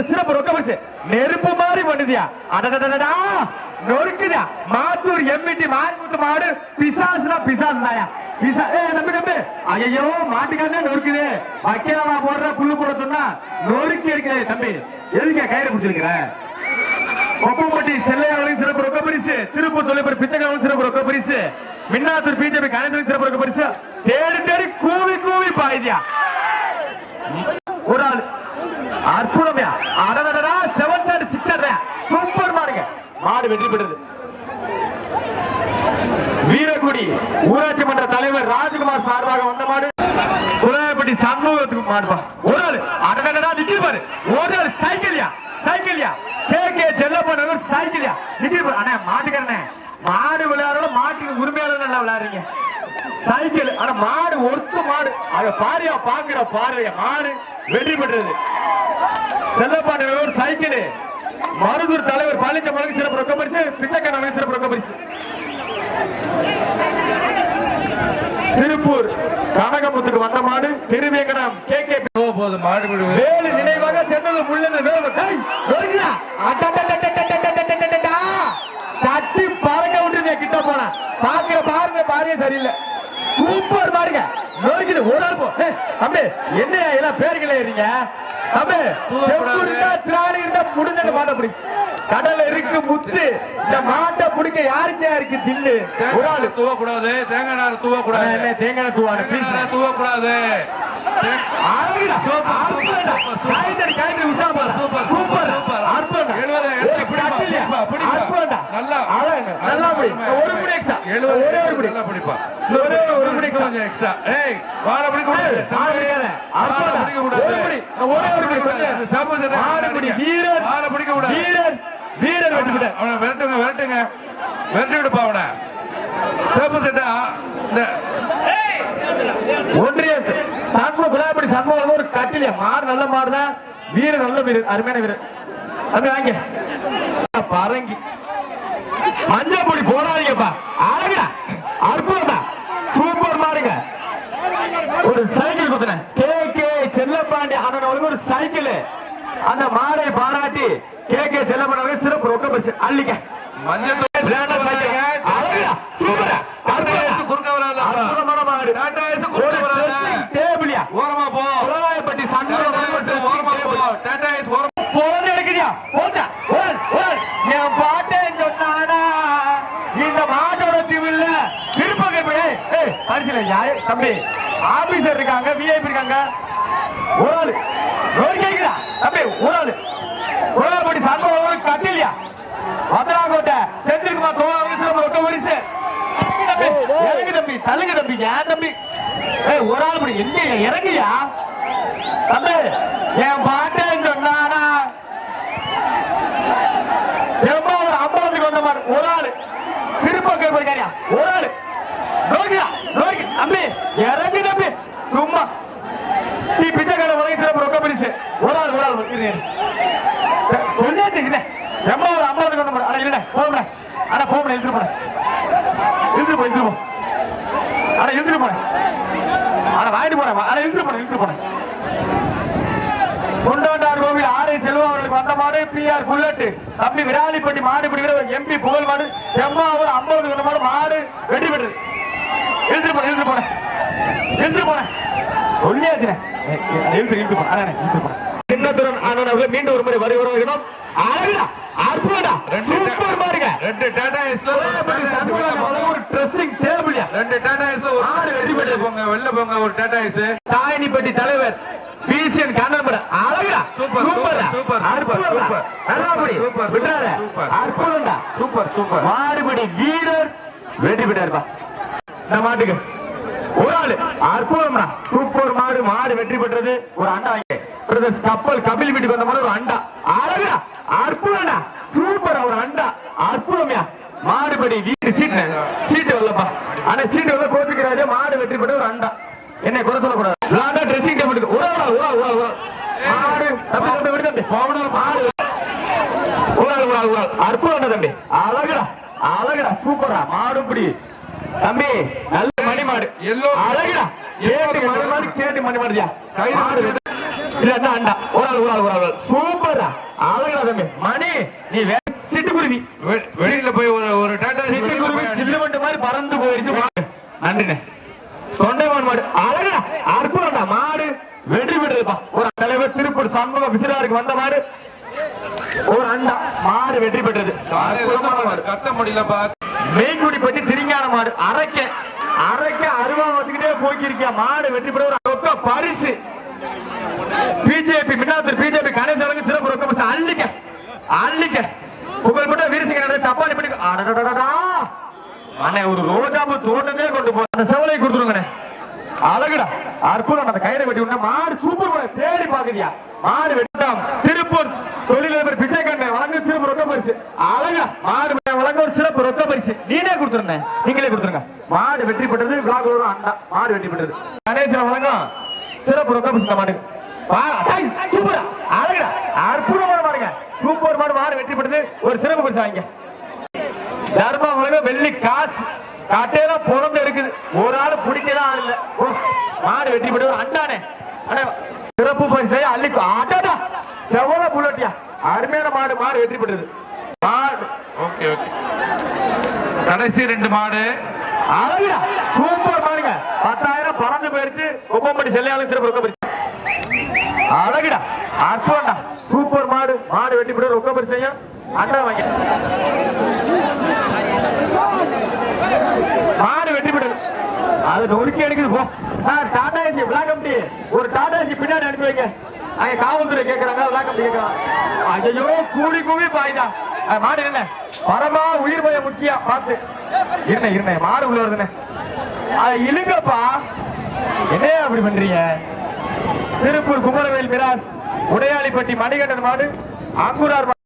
ஒரு சிறப்பு ரொக்க பரிசு. நெருப்பு மாதிரி பண்ணுதியா அடடடடா நொறுக்குதா? மாத்தூர் எம்மிட்டி மாரிமுத்து மாடு பிசாசுனா பிசாசு தாயா பிசா ஏ நம்பி நம்பி ஐயோ மாட்டுக்காரனே நொறுக்குது. வக்கீலமா போடுற புல்லு போட சொன்னா நொறுக்கி இருக்கிறே தம்பி எதுங்க கயிறு பிடிச்சிருக்கிற? கொப்பம்பட்டி செல்லையாளருக்கு சிறப்பு ரொக்க பரிசு. திருப்பூர் தொழிற்பர் பிச்சைக்காரங்களுக்கு சிறப்பு ரொக்க பரிசு. மின்னாத்தூர் பிஜேபி கணேசனுக்கு சிறப்பு ரொக்க பரிசு. தேடி தேடி கூவி கூவி பாயுதியா? ஒரு அற்புதமையா. அடடடா செவன் சார் சிக்ஸ் சூப்பர் மாடுங்க. மாடு வெற்றி பெற்றது. வீரக்குடி ஊராட்சி மன்ற தலைவர் ராஜ்குமார் சார்பாக வந்த மாடு. குலாயப்பட்டி சண்முகத்துக்கு மாடுப்பா ஒரு ஆள். அடடடா நிக்கிறாரு பாரு. ஒரு ஆள். சைக்கிள்யா சைக்கிள்யா கே கே செல்லப்பன் சைக்கிள்யா நிக்கிறாரு பாரு. அண்ணா மாட்டுக்கிறனே மாடு விளையாடுறோம் மாட்டுக்கு உரிமையாளர் நல்லா விளையாடுறீங்க. சைக்கிள் ஆனா மாடு ஒருத்த மாடு. அத பாரியா பாக்குற பார்வைய மாடு வெற்றி பெற்றது. செல்லப்பாண்டியவர் சைக்கிள். மருதூர் தலைவர் பழனிச்ச மலகு சிறப்பு ரொக்க பரிசு பிச்சைக்கான சிறப்பு ரொக்க பரிசு. திருப்பூர் கனகமுத்துக்கு வந்த மாடு திருவேங்கடம் கே கே போது மாடு வேலு நினைவாக சென்றது முள்ளது வேலு. கை வெறுங்கடா தட்டி பறக்க விட்டுருங்க கிட்ட போனா. பாக்குற பாருங்க பாருங்க சரியில்லை. சூப்பர் பாருங்க. நொறுக்குது ஒரு ஆள் போ. என்ன எல்லாம் பேருங்களே இருங்க இருந்தா திராணி இருந்தா முடிஞ்சது மாட்டை பிடி. கடல்ல இருக்கு முத்து. இந்த மாட்டை பிடிக்க யாருக்கு யாருக்கு தில்லு ஒரு ஆளு. தூவ கூடாது தேங்காய் நார் தூவ கூடாது தேங்காய் தூவானு தேங்காய் நார் தூவ கூடாது ஆளுடா. அற்புதம்டா. காய்கறி, காய்கறி விட்டா பாரு. சூப்பர். அற்புதம்டா. எழுபது, ஒரு பிடிப்பா, கட்டில்யா. பிடிப்பா, பிடிப்பா. அற்புதம்டா. நல்லா. அழகு. நல்லா பிடி. ஒரு பிடி ஒரே ஒரு பிடி. நல்லா பிடிப்பா ஒரே ஒரு பிடி extra. கொஞ்சம் எக்ஸ்ட்ரா ஏய் பிடிக்க கூடாது. பிடிக்க ஒரு பிடி. ஒரே ஒரு பிடி. கொஞ்சம். ஆறு பிடி. வீரர். வாழ பிடிக்க கூடாது வீரர். வீரர் பெற்றார். அவனை விரட்டுங்க விரட்டுங்க விரட்டி விடுப்பா அவனை சேப்பு சட்டை இந்த ஒன்றிய சண்முக குலாபடி சண்முகம் ஒரு கட்டிலியா மாடு நல்ல மாடுதான் வீரர் நல்ல வீரர் அருமையான வீரர் அது வாங்க பரங்கி மஞ்சள் பொடி போடாதீங்கப்பா. அழகா அற்புதமா சூப்பர் மாடுங்க. ஒரு சைக்கிள் குத்துனேன் கே. கே. செல்லப்பாண்டி அண்ணன் ஒரு சைக்கிள் அந்த மாடை பாராட்டி கே. கே. செல்லப்பாண்டி சிறப்பு ரொக்க பரிசு அள்ளிக்க. மஞ்சள் விளையாண்ட சைக்கிள். அழகா சூப்பரா அற்புதமா. குறுக்க வராத அற்புதமான மாடு டாடா ஏசு ஒரு குறுக்க வராத dressing table-யா. ஓரமா போ குளவாயப்பட்டி சண்முகம் டாடா ஏசு ஓரமா போ டாடா ஏசு ஓரமா பொறந்து எடுக்குதியா? போட்டா? ஓடு, ஓடு. என் பாட்டன் சொன்னானா, இந்த மாட்டோட தீவுல திருப்பங்க போய், யாரு? தம்பி, ஆபீசர் இருக்காங்க விஐபி இருக்காங்க. ஒரு ஆளு. ரோடு கேக்குதா? தம்பி ஒரு ஆளு. குளவாயப்பட்டி சண்முகம் கட்டிலியா மதுராகோட்டை செந்தில்குமார் தோழர் ஒட்ட வரிசை தம்பி, இறங்கு தம்பி தள்ளுங்க தம்பி. ஏன் தம்பி? ஏய் ஒரு ஆள் இப்படி எங்க இறங்கியா தம்பி என் பாட்டன் சொன்னானா? திரும்ப ஒரு ஐம்பதுக்கு வந்த மாதிரி. ஒரு ஆளு. திரும்ப கேட்பாரியா ஒரு ஆளு நோக்கியா நோக்கி தம்பி இறங்கி தம்பி. சும்மா. நீ பிச்சைக்கார உலக சிறப்பு ரொக்க பரிசு ஒரு ஆள் ஒரு ஆள். இரு, இரு. சொல்லியாச்சு ரொம்ப ஒரு ஐம்பதுக்கு கொண்டு போட. அட இல்ல போகல அட போகல இழுத்து போட. இழுத்து போ இழுத்து போ. அட இழுத்து போட. அட வாங்கிட்டு போறேன் அட இழுத்து போட இழுத்து போட. கொண்டாண்டார் கோவில் ஆரை செல்வம் அவர்களுக்கு வந்த மாடு பி ஆர் புல்லட் தம்பி விராலிப்பட்டி மாடு பிடிக்கிற எம்பி புகழ் மாடு செம்மாவூர் ஐம்பது கொண்ட மாடு மாடு வெற்றி பெற்றது எழுந்து போன எழுந்து போன எழுந்து போன ஒல்லியா இருக்கிறேன் எழுந்து எழுந்து போன அண்ணா எழுந்து போன சின்னத்துடன் அண்ணன் மீண்டும் ஒரு முறை வரி உறவுகிறோம் பாருங்க. ரெண்டு டாடா எஸ்ல ஒரு ட்ரெஸ்ஸிங் டேபிள்யா ரெண்டு டாடா எஸ்ல ஒரு ஆறு வெளிப்பட்டு போங்க வெளில போங்க ஒரு டாடா எஸ் தலைவர் பிசிஎன் கண்ணன் அழகா super super super super super. அழகாபடி super விட்டாரே சூப்பர் சூப்பர். மாறுபடி வீரர். வெற்றி விட்டாருப்பா இந்த மாட்டுக்கு. ஒரு ஆளு. அற்புதம்டா. சூப்பர் மாடு மாடு வெற்றி பெற்றது. ஒரு அண்டா பிரதர்ஸ் கப்பல் கபில் வீட்டுக்கு வந்த மாதிரி ஒரு அண்டா. அழகா அற்புதம்டா. சூப்பர் ஒரு அண்டா. அற்புதம்யா. மாடுபடி வீட்டு சீட்டு. சீட்டு வரலப்பா. ஆனா சீட்டு வரல கோச்சுக்கிறாரு மாடு வெற்றி பெற்ற ஒரு அண்டா. என்ன குறை சொல்லக்கூடாது. விளாண்டா ட்ரெஸ்ஸிங் டேபிள் ஒரு ஆள் ஒரு ஆள் ஒரு மாடு தம்பி தம்பி விடு தம்பி. போகணும் மாடு. ஒரு ஆள் ஒரு ஆள் ஒரு ஆள். அற்புதம் தம்பி. அழகுடா. அழகுடா. சூப்பரா மாடுபடி தம்பி நல்ல மணி மாடு எல்லோ- அழகுடா. கேட்டு மணி மாடு கேட்டு மணி மாடுயா கையில மாடு விட்டு. இல்ல அண்டா ஒரு ஆள் ஒரு ஆள் ஒரு ஆள். சூப்பரா அழகா தம்பி. மணி நீ சிட்டுக்குருவி. வெளியில போய் ஒரு ஒரு டாடா சிட்டுக்குருவி போய் சில்லுமண்டு மாதிரி பறந்து போயிருச்சு. நன்றிண்ணே. தொண்டைமான் மாடு அழகா அற்புதம்டா. மாடு வெற்றி பெற்றதுப்பா ஒரு தலைவர் திருப்பூர் சண்முக விசிலாருக்கு வந்த மாடு. ஒரு அண்டா. மாடு வெற்றி பெற்றது. கத்த முடியலப்பா. மெய்குடி பட்டி திரிங்கான மாடு அரைக்க. அரைக்க அருவா வச்சுக்கிட்டே போய்க்கிருக்கியா? மாடு வெற்றி பெற ரொக்க பரிசு. பிஜேபி மின்னாத்தூர் பிஜேபி கணேசனுக்கு சிறப்பு ரொக்க பரிசு. அள்ளிக்க. அள்ளிக்க. புகழ் மட்டும் வீரசிங்க சப்பாத்தி பண்ணி அடடடா அண்ணே ஒரு ரோஜாபு தோட்டமே கொண்டு போ. அந்த செவலை கொடுத்துருங்கண்ணே. அழகுடா. அற்புதம். அந்த கயிறை வெட்டி விட்டா மாடு சூப்பர் தேடி பாக்குறியா மாடு வெட்டாம் திருப்பூர் தொழிலதிபர் பிச்சைக்கண்ணை வழங்க திருப்பூர் ரொக்க பரிசு. அழகா. மாடு வழங்க ரொக்க பரிசு. நீனே கொடுத்துருந்தேன் நீங்களே கொடுத்துருங்க. மாடு வெற்றி பெற்றது விழாக்கு ஒரு அண்டா. மாடு வெற்றி பெற்றது. கணேசன் வழங்கும் சிறப்பு ரொக்க பரிசு மாடு சூப்பரா. அழகுடா. அற்புதமான மாடுங்க. சூப்பர் மாடு மாடு வெற்றி பெற்றது. ஒரு சிறப்பு பரிசு வாங்க தர்மா உலகம் வெள்ளி காசு. காட்டையில புலந்து இருக்குது ஒரு ஆள் பிடிக்கலாம் ஆள் இல்ல. ஓ, மாடு வெற்றி பெற்று ஒரு அண்டானே. அண்ணே, சிறப்பு பரிசை அள்ளி ஆட்டாடா செவல புல்லட்டியா. அருமையான மாடு மாடு வெற்றி பெற்றது. மாடு. Okay okay. கடைசி ரெண்டு மாடு. சூப்பர் மாடுங்க. பத்தாயிரம் பறந்து போயிருச்சு குப்பம்படி செல்லையாலும் சிறப்பு ரொக்க பரிசு அழகுடா. அற்புதம்டா. சூப்பர் மாடு. மாடு வெட்டி போட்டு ரொக்க பரிசையும் அண்ணா வாங்க. மாடு வெட்டி போடு அது நொறுக்கி எடுக்குது போ. Sir Tata AC black company ஒரு டாடா ஏசி பின்னாடி அனுப்பி வைங்க. அங்க காவல்துறை கேக்குறாங்க பிளாக் கம்பெனி கேக்குறாங்க. ஐயோ கூடி கூவி பாய்தா. மாடு என்ன? பரமா முக்கியம் பார்த்து. இருண்ணே இருண்ணே மாடு உள்ள வருதுண்ணே. இழுங்கப்பா என்ன அப்படி பண்றீங்க? திருப்பூர் குமரவேல் மிராஸ் உடையாளிப்பட்டி மணிகண்டன் மாடு அங்குரார் மாடு.